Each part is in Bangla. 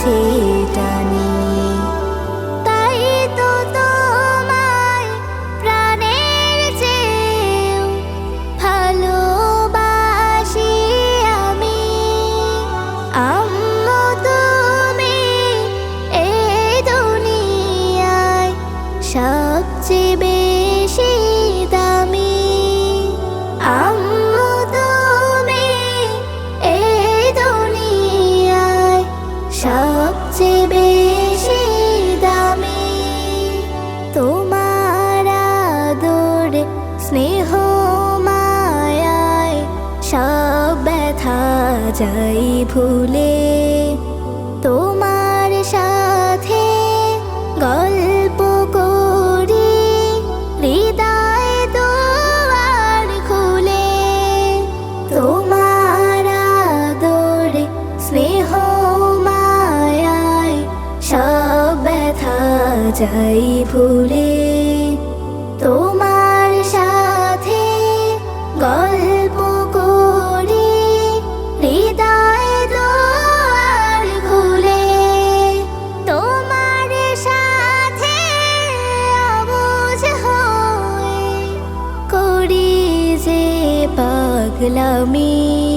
কাছে তাই প্রাণের ভালোবাসি আমি। দুনিয়ায় সবচেয়ে ব্যথা যাই ভুলে তোমার সাথে গল্প করি, হৃদয় দুয়ার খুলে তোমার আদর, স্নেহ মায়ায় সব ব্যথা যাই ভুলে তোমার পাগলামি।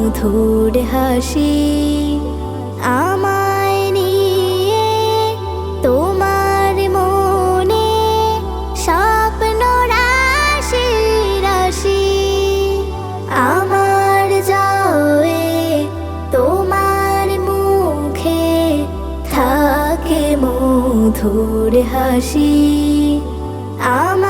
মধুর হাসি আমায় নিয়ে তোমার মনে স্বপ্ন রাশি রাশি আমার জয়ে তোমার মুখে থাকে মধুর হাসি আমায়